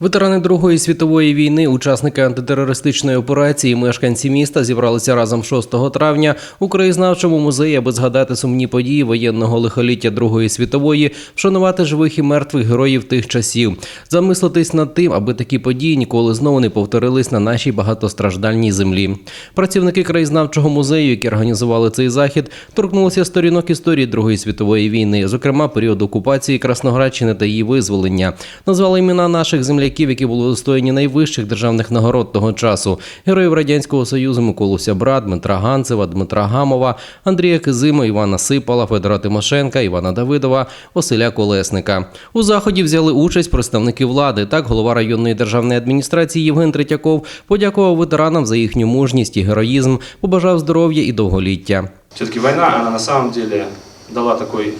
Ветерани Другої світової війни, учасники антитерористичної операції, мешканці міста зібралися разом 6 травня у краєзнавчому музеї, аби згадати сумні події воєнного лихоліття Другої світової, вшанувати живих і мертвих героїв тих часів, замислитись над тим, аби такі події ніколи знову не повторились на нашій багатостраждальній землі. Працівники краєзнавчого музею, які організували цей захід, торкнулися сторінок історії Другої світової війни, зокрема період окупації Красноградщини та її визволення, назвали імена наших земляків, які були удостоєні найвищих державних нагород того часу: героїв радянського союзу Миколу Сябра, Дмитра Ганцева, Дмитра Гамова, Андрія Кизима, Івана Сипала, Федора Тимошенка, Івана Давидова, Василя Колесника. У заході взяли участь представники влади. Так, голова районної державної адміністрації Євген Третьяков подякував ветеранам за їхню мужність і героїзм, побажав здоров'я і довголіття. Все-таки война, на самом деле дала такой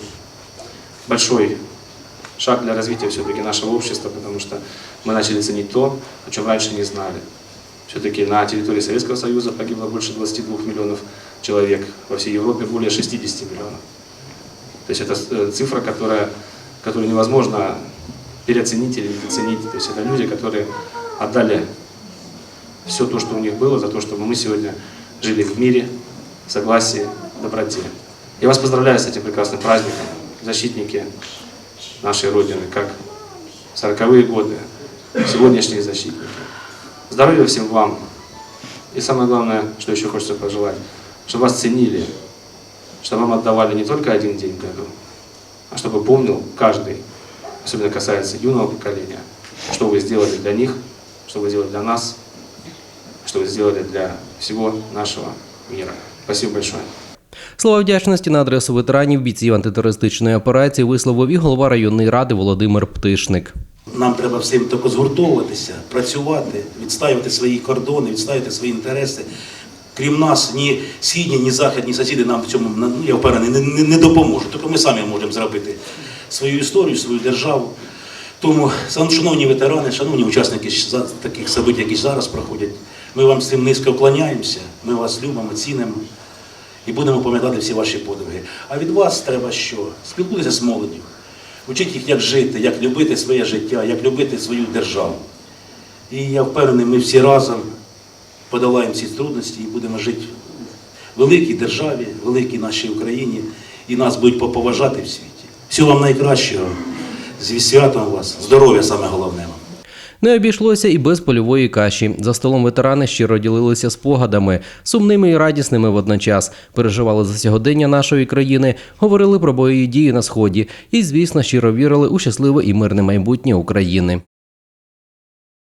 большой шаг для развития все-таки нашего общества, потому что мы начали ценить то, о чем раньше не знали. Все-таки на территории Советского Союза погибло больше 22 миллионов человек, во всей Европе более 60 миллионов. То есть это э, цифра, которая, которую невозможно переоценить или недооценить. То есть это люди, которые отдали все то, что у них было, за то, чтобы мы сегодня жили в мире, в согласии, доброте. Я вас поздравляю с этим прекрасным праздником, защитники нашей Родины, как 40-е годы, сегодняшние защитники. Здоровья всем вам. И самое главное, что еще хочется пожелать, чтобы вас ценили, чтобы вам отдавали не только один день в году, а чтобы помнил каждый, особенно касается юного поколения, что вы сделали для них, что вы сделали для нас, что вы сделали для всего нашего мира. Спасибо большое. Слова вдячності на адресу ветеранів бійців антитерористичної операції висловив і голова районної ради Володимир Птишник. Нам треба всім тако згуртовуватися, працювати, відстаювати свої кордони, відстаювати свої інтереси. Крім нас, ні східні, ні західні сусіди нам в цьому, ну, я впевнений, не, не, допоможуть. Тільки ми самі можемо зробити свою історію, свою державу. Тому, шановні ветерани, шановні учасники таких событий, які зараз проходять, ми вам з цим низько вклоняємося, ми вас любимо, цінимо і будемо пам'ятати всі ваші подвиги. А від вас треба що? Спілкуйтеся з молоддю. Учіть їх, як жити, як любити своє життя, як любити свою державу. І я впевнений, ми всі разом подолаємо ці трудності і будемо жити в великій державі, в великій нашій Україні, і нас будуть поповажати в світі. Всього вам найкращого, зі святом вас, здоров'я саме головне. Не обійшлося і без польової каші. За столом ветерани щиро ділилися спогадами, сумними і радісними водночас. Переживали за сьогодення нашої країни, говорили про бойові дії на сході і, звісно, щиро вірили у щасливе і мирне майбутнє України.